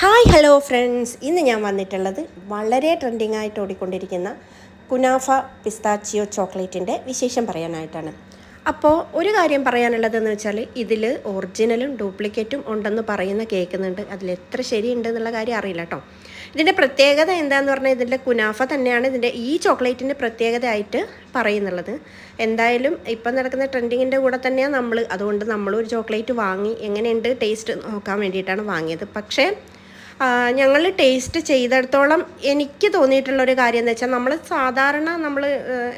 Hi hello friends. ഇന്ന് ഞാൻ വന്നിട്ടുള്ളത് വളരെ ട്രെൻഡിങ് ആയിട്ട് ഓടിക്കൊണ്ടിരിക്കുന്ന കുനാഫ പിസ്താച്ചിയോ ചോക്ലേറ്റിന്റെ വിശേഷം പറയാനായിട്ടാണ്. അപ്പോൾ ഒരു കാര്യം പറയാനുള്ളതെന്ന് വെച്ചാൽ ഇതിൽ ഒറിജിനലും ഡ്യൂപ്ലിക്കേറ്റും ഉണ്ടെന്ന് പറയുന്ന കേൾക്കുന്നുണ്ട്. അതിൽ എത്ര ശരിയുണ്ട് എന്നുള്ള കാര്യം അറിയില്ല കേട്ടോ. ഇതിന്റെ പ്രത്യേകത എന്താന്ന് പറഞ്ഞാൽ ഇതിന്റെ കുനാഫ തന്നെയാണ് ഇതിന്റെ ഈ ചോക്ലേറ്റിന്റെ പ്രത്യേകതയായിട്ട് പറയുന്നുള്ളത്. എന്തായാലും ഇപ്പം നടക്കുന്ന ട്രെൻഡിങ്ങിന്റെ കൂടെ തന്നെയാണ് നമ്മൾ അതുകൊണ്ട് നമ്മളൊരു ചോക്ലേറ്റ് വാങ്ങി എങ്ങനെയുണ്ട് ടേസ്റ്റ് നോക്കാൻ വേണ്ടിയിട്ടാണ് വാങ്ങിയത്. പക്ഷേ ഞങ്ങൾ ടേസ്റ്റ് ചെയ്തിടത്തോളം എനിക്ക് തോന്നിയിട്ടുള്ള ഒരു കാര്യം എന്ന് വെച്ചാൽ നമ്മൾ സാധാരണ നമ്മൾ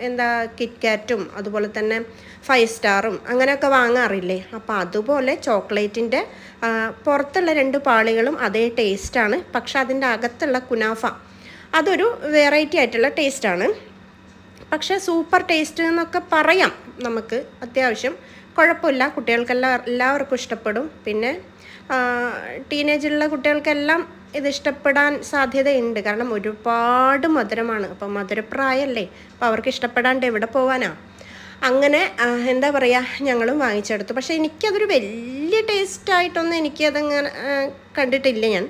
എന്താ കിറ്റ്കാറ്റും അതുപോലെ തന്നെ ഫൈവ് സ്റ്റാറും അങ്ങനെയൊക്കെ വാങ്ങാറില്ലേ? അപ്പോൾ അതുപോലെ ചോക്ലേറ്റിന്റെ പുറത്തുള്ള രണ്ട് പാളികളും അതേ ടേസ്റ്റാണ് പക്ഷെ അതിന്റെ അകത്തുള്ള കുനാഫ അതൊരു വെറൈറ്റി ആയിട്ടുള്ള ടേസ്റ്റാണ് പക്ഷേ സൂപ്പർ ടേസ്റ്റ് എന്നൊക്കെ പറയാം നമുക്ക് അത്യാവശ്യം. കുഴപ്പമില്ല. കുട്ടികൾക്കെല്ലാം എല്ലാവർക്കും ഇഷ്ടപ്പെടും. പിന്നെ ടീനേജിലുള്ള കുട്ടികൾക്കെല്ലാം ഇത് ഇഷ്ടപ്പെടാൻ സാധ്യതയുണ്ട്. കാരണം ഒരുപാട് മധുരമാണ്. അപ്പം മധുരപ്രായമല്ലേ അപ്പോൾ അവർക്ക് ഇഷ്ടപ്പെടാണ്ട് എവിടെ പോകാനാ അങ്ങനെ എന്താ പറയുക ഞങ്ങളും വാങ്ങിച്ചെടുത്തു. പക്ഷേ എനിക്കതൊരു വലിയ ടേസ്റ്റായിട്ടൊന്നും എനിക്കതങ്ങനെ കണ്ടിട്ടില്ല ഞാൻ.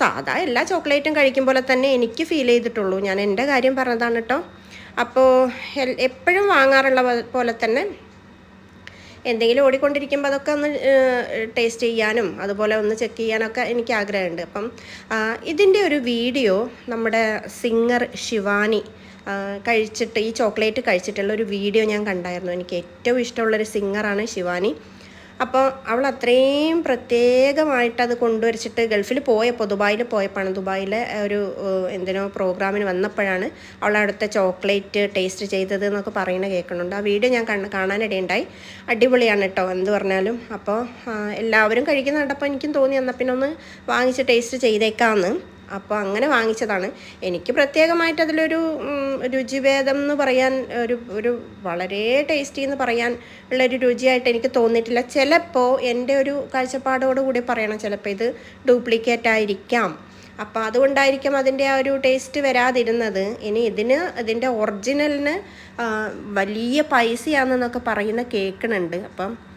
സാധാ എല്ലാ ചോക്ലേറ്റും കഴിക്കും പോലെ തന്നെ എനിക്ക് ഫീൽ ചെയ്തിട്ടുള്ളൂ. ഞാൻ എന്റെ കാര്യം പറഞ്ഞതാണ് കേട്ടോ. അപ്പോൾ എപ്പോഴും വാങ്ങാറുള്ള പോലെ തന്നെ എന്തെങ്കിലും ഓടിക്കൊണ്ടിരിക്കുമ്പോൾ അതൊക്കെ ഒന്ന് ടേസ്റ്റ് ചെയ്യാനും അതുപോലെ ഒന്ന് ചെക്ക് ചെയ്യാനൊക്കെ എനിക്ക് ആഗ്രഹമുണ്ട്. അപ്പം ഇതിന്റെ ഒരു വീഡിയോ നമ്മുടെ സിംഗർ ശിവാനി കഴിച്ചിട്ട് ഈ ചോക്ലേറ്റ് കഴിച്ചിട്ടുള്ള ഒരു വീഡിയോ ഞാൻ കണ്ടായിരുന്നു. എനിക്ക് ഏറ്റവും ഇഷ്ടമുള്ളൊരു സിംഗറാണ് ശിവാനി. അപ്പോൾ അവൾ അത്രയും പ്രത്യേകമായിട്ട് അത് കൊണ്ടുവരിച്ചിട്ട് ഗൾഫിൽ പോയപ്പോൾ ദുബായിൽ പോയപ്പോഴാണ് ദുബായിലെ ഒരു എന്തിനോ പ്രോഗ്രാമിന് വന്നപ്പോഴാണ് അവൾ അവിടുത്തെ ചോക്ലേറ്റ് ടേസ്റ്റ് ചെയ്തത് എന്നൊക്കെ പറയുന്നത് കേൾക്കുന്നുണ്ട്. ആ വീഡിയോ ഞാൻ കണ്ണ് കാണാനിടയുണ്ടായി. അടിപൊളിയാണ് കേട്ടോ എന്ത് പറഞ്ഞാലും. അപ്പോൾ എല്ലാവരും കഴിക്കുന്ന കണ്ടപ്പോൾ എനിക്കും തോന്നി എന്നാൽ പിന്നെ ഒന്ന് വാങ്ങിച്ച് ടേസ്റ്റ് ചെയ്തേക്കാമെന്ന് അപ്പോൾ അങ്ങനെ വാങ്ങിച്ചതാണ്. എനിക്ക് പ്രത്യേകമായിട്ട് അതിലൊരു രുചിഭേദം എന്ന് പറയാൻ ഒരു ഒരു വളരെ ടേസ്റ്റി എന്ന് പറയാൻ ഉള്ളൊരു രുചിയായിട്ട് എനിക്ക് തോന്നിയിട്ടില്ല. ചിലപ്പോൾ എന്റെ ഒരു കാഴ്ചപ്പാടോട് കൂടി പറയണം ചിലപ്പോൾ ഇത് ഡ്യൂപ്ലിക്കേറ്റ് ആയിരിക്കാം. അപ്പോൾ അതുകൊണ്ടായിരിക്കും അതിന്റെ ആ ഒരു ടേസ്റ്റ് വരാതിരുന്നത്. ഇനി ഇതിന് ഇതിന്റെ ഒറിജിനലിന് വലിയ പൈസയാണെന്നൊക്കെ പറയുന്ന കേൾക്കുന്നുണ്ട് അപ്പം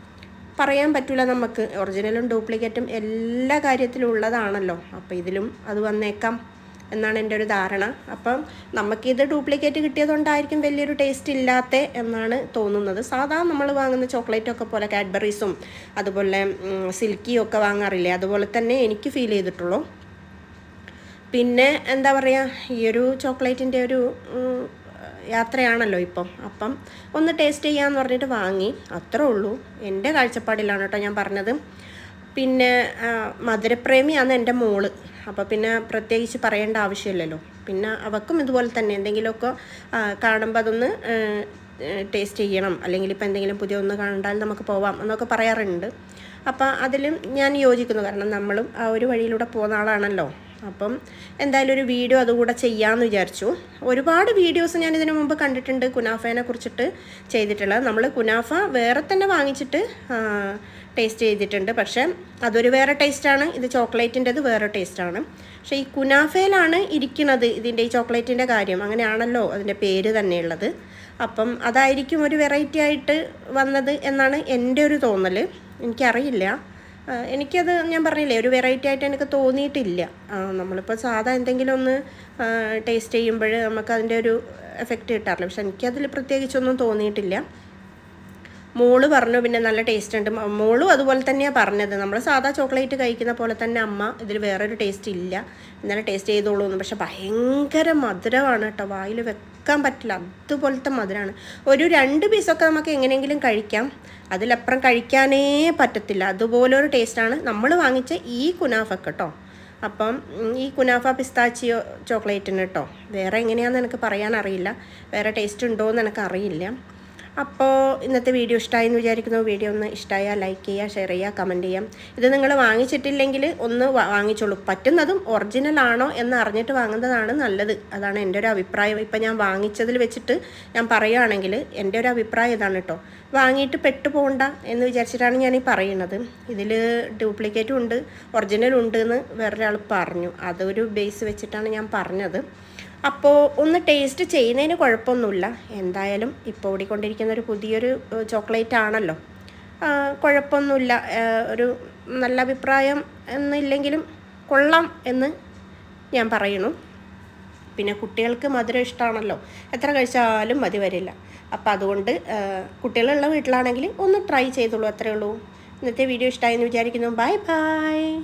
പറയാൻ പറ്റില്ല നമുക്ക്. ഒറിജിനലും ഡ്യൂപ്ലിക്കേറ്റും എല്ലാ കാര്യത്തിലും ഉള്ളതാണല്ലോ. അപ്പോൾ ഇതിലും അത് വന്നേക്കാം എന്നാണ് എന്റെ ഒരു ധാരണ. അപ്പം നമുക്കിത് ഡ്യൂപ്ലിക്കേറ്റ് കിട്ടിയതുകൊണ്ടായിരിക്കും വലിയൊരു ടേസ്റ്റ് ഇല്ലാത്ത എന്നാണ് തോന്നുന്നത്. സാധാരണ നമ്മൾ വാങ്ങുന്ന ചോക്ലേറ്റൊക്കെ പോലെ കാഡ്ബറീസും അതുപോലെ സിൽക്കിയും ഒക്കെ വാങ്ങാറില്ലേ? അതുപോലെ തന്നെ എനിക്ക് ഫീൽ ചെയ്തിട്ടുള്ളൂ. പിന്നെ എന്താ പറയുക ഈ ഒരു ചോക്ലേറ്റിന്റെ ഒരു യാത്രയാണല്ലോ ഇപ്പം. അപ്പം ഒന്ന് ടേസ്റ്റ് ചെയ്യാമെന്ന് പറഞ്ഞിട്ട് വാങ്ങി. അത്രേ ഉള്ളൂ. എന്റെ കാഴ്ചപ്പാടിലാണ് കേട്ടോ ഞാൻ പറഞ്ഞത്. പിന്നെ മധുരപ്രേമിയാണ് എന്റെ മോൾ. അപ്പോൾ പിന്നെ പ്രത്യേകിച്ച് പറയേണ്ട ആവശ്യമില്ലല്ലോ. പിന്നെ അവക്കും ഇതുപോലെ തന്നെ എന്തെങ്കിലുമൊക്കെ കാണുമ്പോൾ അതൊന്ന് ടേസ്റ്റ് ചെയ്യണം. അല്ലെങ്കിൽ ഇപ്പോൾ എന്തെങ്കിലും പുതിയ ഒന്ന് കണ്ടാൽ നമുക്ക് പോവാം എന്നൊക്കെ പറയാറുണ്ട്. അപ്പോൾ അതിലും ഞാൻ യോജിക്കുന്നു. കാരണം നമ്മളും ആ ഒരു വഴിയിലൂടെ പോകുന്ന ആളാണല്ലോ. അപ്പം എന്തായാലും ഒരു വീഡിയോ അതുകൂടെ ചെയ്യാമെന്ന് വിചാരിച്ചു. ഒരുപാട് വീഡിയോസ് ഞാൻ ഇതിനു മുമ്പ് കണ്ടിട്ടുണ്ട് കുനാഫേനെ കുറിച്ചിട്ട് ചെയ്തിട്ടുള്ളത്. നമ്മൾ കുനാഫ വേറെ തന്നെ വാങ്ങിച്ചിട്ട് ടേസ്റ്റ് ചെയ്തിട്ടുണ്ട്. പക്ഷേ അതൊരു വേറെ ടേസ്റ്റാണ് ഇത് ചോക്ലേറ്റിന്റെത് വേറെ ടേസ്റ്റാണ് പക്ഷേ ഈ കുനാഫയിലാണ് ഇരിക്കുന്നത് ഇതിന്റെ ഈ ചോക്ലേറ്റിന്റെ കാര്യം. അങ്ങനെയാണല്ലോ അതിന്റെ പേര് തന്നെയുള്ളത് അപ്പം അതായിരിക്കും ഒരു വെറൈറ്റി ആയിട്ട് വന്നത് എന്നാണ് എന്റെ ഒരു തോന്നൽ എനിക്കറിയില്ല. എനിക്കത് ഞാൻ പറഞ്ഞില്ലേ ഒരു വെറൈറ്റി ആയിട്ട് എനിക്ക് തോന്നിയിട്ടില്ല. നമ്മളിപ്പോൾ സാധാ എന്തെങ്കിലും ഒന്ന് ടേസ്റ്റ് ചെയ്യുമ്പോൾ നമുക്ക് അതിന്റെ ഒരു എഫക്റ്റ് കിട്ടാറില്ല. പക്ഷെ എനിക്കതിൽ പ്രത്യേകിച്ചൊന്നും തോന്നിയിട്ടില്ല. മോൾ പറഞ്ഞു പിന്നെ നല്ല ടേസ്റ്റ് ഉണ്ട്. മോളും അതുപോലെ തന്നെയാണ് പറഞ്ഞത്. നമ്മൾ സാധാ ചോക്ലേറ്റ് കഴിക്കുന്ന പോലെ തന്നെ അമ്മ ഇതിൽ വേറൊരു ടേസ്റ്റ് ഇല്ല. ഇന്നലെ ടേസ്റ്റ് ചെയ്തോളൂ എന്ന് പക്ഷെ ഭയങ്കര മധുരമാണ് കേട്ടോ വായിൽ വെക്കാൻ പറ്റില്ല. അതുപോലത്തെ മധുരമാണ് ഒരു രണ്ട് പീസൊക്കെ നമുക്ക് എങ്ങനെയെങ്കിലും കഴിക്കാം. അതിലപ്പുറം കഴിക്കാനേ പറ്റത്തില്ല. അതുപോലൊരു ടേസ്റ്റാണ് നമ്മൾ വാങ്ങിച്ച ഈ കുനാഫ കേട്ടോ അപ്പം ഈ കുനാഫ പിസ്താച്ചിയോ ചോക്ലേറ്റിന് കേട്ടോ വേറെ എങ്ങനെയാണെന്ന് എനിക്ക് പറയാനറിയില്ല. വേറെ ടേസ്റ്റ് ഉണ്ടോ എന്ന് എനിക്ക് അറിയില്ല. അപ്പോൾ ഇന്നത്തെ വീഡിയോ ഇഷ്ടമായി എന്ന് വിചാരിക്കുന്നു. വീഡിയോ ഒന്ന് ഇഷ്ടമായാൽ ലൈക്ക് ചെയ്യുക ഷെയർ ചെയ്യുക കമന്റ് ചെയ്യാം. ഇത് നിങ്ങൾ വാങ്ങിച്ചിട്ടില്ലെങ്കിൽ ഒന്ന് വാങ്ങിച്ചോളൂ. പറ്റുന്നതും ഒറിജിനൽ ആണോ എന്ന് അറിഞ്ഞിട്ട് വാങ്ങുന്നതാണ് നല്ലത്. അതാണ് എന്റെ ഒരു അഭിപ്രായം. ഇപ്പം ഞാൻ വാങ്ങിച്ചതിൽ വെച്ചിട്ട് ഞാൻ പറയുകയാണെങ്കിൽ എന്റെ ഒരു അഭിപ്രായം ഇതാണ് കേട്ടോ. വാങ്ങിയിട്ട് പെട്ട് പോകണ്ട എന്ന് വിചാരിച്ചിട്ടാണ് ഞാൻ ഈ പറയുന്നത്. ഇതിൽ ഡ്യൂപ്ലിക്കേറ്റും ഉണ്ട് ഒറിജിനൽ ഉണ്ട് എന്ന് വേറൊരാൾ പറഞ്ഞു. അതൊരു ബേസ് വെച്ചിട്ടാണ് ഞാൻ പറഞ്ഞത്. അപ്പോൾ ഒന്ന് ടേസ്റ്റ് ചെയ്യുന്നതിന് കുഴപ്പമൊന്നുമില്ല. എന്തായാലും ഇപ്പോൾ ഓടിക്കൊണ്ടിരിക്കുന്ന ഒരു പുതിയൊരു ചോക്ലേറ്റ് ആണല്ലോ. കുഴപ്പമൊന്നുമില്ല. ഒരു നല്ല അഭിപ്രായം എന്നില്ലെങ്കിലും കൊള്ളാം എന്ന് ഞാൻ പറയുന്നു. പിന്നെ കുട്ടികൾക്ക് മധുരം ഇഷ്ടമാണല്ലോ എത്ര കഴിച്ചാലും മതി വരില്ല. അപ്പോൾ അതുകൊണ്ട് കുട്ടികളുള്ള വീട്ടിലാണെങ്കിൽ ഒന്ന് ട്രൈ ചെയ്തോളൂ. അത്രയേ ഉള്ളൂ. ഇന്നത്തെ വീഡിയോ ഇഷ്ടമായി എന്ന് വിചാരിക്കുന്നു. Bye bye